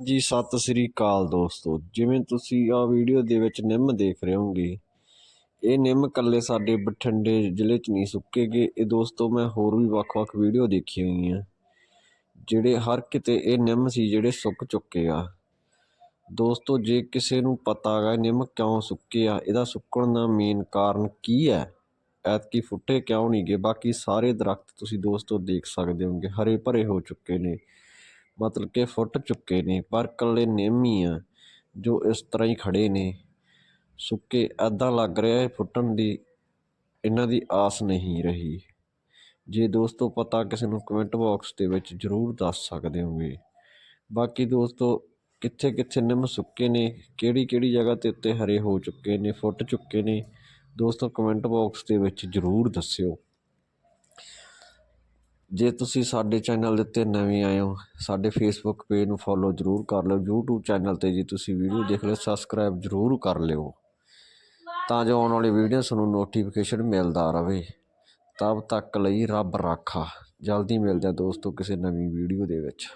ਜੀ, ਸਤਿ ਸ੍ਰੀ ਅਕਾਲ ਦੋਸਤੋ। ਜਿਵੇਂ ਤੁਸੀਂ ਆ ਵੀਡੀਓ ਦੇ ਵਿੱਚ ਨਿੰਮ ਦੇਖ ਰਹੇ ਹੋਗੇ ਇਹ ਨਿੰਮ ਕੱਲੇ ਸਾਡੇ ਬਠਿੰਡੇ ਜ਼ਿਲ੍ਹੇ 'ਚ ਨਹੀਂ ਸੁੱਕੇਗੇ ਇਹ ਦੋਸਤੋ, ਮੈਂ ਹੋਰ ਵੀ ਵੱਖ-ਵੱਖ ਵੀਡੀਓ ਦੇਖੀ ਹੋਈਆਂ। ਜਿਹੜੇ ਹਰ ਕਿਤੇ ਇਹ ਨਿੰਮ ਸੀ, ਜਿਹੜੇ ਸੁੱਕ ਚੁੱਕੇ ਆ। ਦੋਸਤੋ, ਜੇ ਕਿਸੇ ਨੂੰ ਪਤਾ ਹੈਗਾ ਨਿੰਮ ਕਿਉਂ ਸੁੱਕੇ ਆ, ਇਹਦਾ ਸੁੱਕਣ ਦਾ ਮੇਨ ਕਾਰਨ ਕੀ ਹੈ? ਐਤਕੀ ਫੁੱਟੇ ਕਿਉਂ ਨਹੀਂ ਗਏ? ਬਾਕੀ ਸਾਰੇ ਦਰਖਤ ਤੁਸੀਂ ਦੋਸਤੋ ਦੇਖ ਸਕਦੇ ਹੋਗੇ ਹਰੇ ਭਰੇ ਹੋ ਚੁੱਕੇ ਨੇ। ਮਤਲਬ ਕਿ ਫੁੱਟ ਚੁੱਕੇ ਨੇ, ਪਰ ਇਕੱਲੇ ਨਿੰਮ ਹੀ ਆ, ਜੋ ਇਸ ਤਰ੍ਹਾਂ ਹੀ ਖੜ੍ਹੇ ਨੇ। ਸੁੱਕੇ ਐਦਾਂ ਲੱਗ ਰਿਹਾ ਇਹ ਫੁੱਟਣ ਦੀ ਇਹਨਾਂ ਦੀ ਆਸ ਨਹੀਂ ਰਹੀ। ਜੇ ਦੋਸਤੋ ਪਤਾ, ਕਿਸੇ ਨੂੰ ਕਮੈਂਟ ਬਾਕਸ ਦੇ ਵਿੱਚ ਜ਼ਰੂਰ ਦੱਸ ਸਕਦੇ ਹੋਗੇ ਬਾਕੀ ਦੋਸਤੋ ਕਿੱਥੇ ਕਿੱਥੇ ਨਿੰਮ ਸੁੱਕੇ ਨੇ ਕਿਹੜੀ ਕਿਹੜੀ ਜਗ੍ਹਾ ਤੇ ਉੱਤੇ ਹਰੇ ਹੋ ਚੁੱਕੇ ਨੇ, ਫੁੱਟ ਚੁੱਕੇ ਨੇ, ਦੋਸਤੋ ਕਮੈਂਟ ਬਾਕਸ ਦੇ ਵਿੱਚ ਜ਼ਰੂਰ ਦੱਸਿਓ। ਜੇ ਤੁਸੀਂ ਸਾਡੇ ਚੈਨਲ ਦੇ ਉੱਤੇ ਨਵੇਂ ਆਏ ਹੋ, ਸਾਡੇ ਫੇਸਬੁੱਕ ਪੇਜ ਨੂੰ ਫੋਲੋ ਜ਼ਰੂਰ ਕਰ ਲਿਓ, YouTube ਚੈਨਲ ਤੇ ਜੇ ਤੁਸੀਂ ਵੀਡੀਓ ਦੇਖ ਲਿਓ ਸਬਸਕ੍ਰਾਈਬ ਜ਼ਰੂਰ ਕਰ ਲਿਓ। ਤਾਂ ਜੋ ਆਉਣ ਵਾਲੀ ਵੀਡੀਓ ਤੁਹਾਨੂੰ ਨੋਟੀਫਿਕੇਸ਼ਨ ਮਿਲਦਾ ਰਹੇ। ਤਬ ਤੱਕ ਲਈ ਰੱਬ ਰਾਖਾ। ਜਲਦੀ ਮਿਲਦੇ ਆ ਦੋਸਤੋ ਕਿਸੇ ਨਵੀਂ ਵੀਡੀਓ ਦੇ ਵਿੱਚ।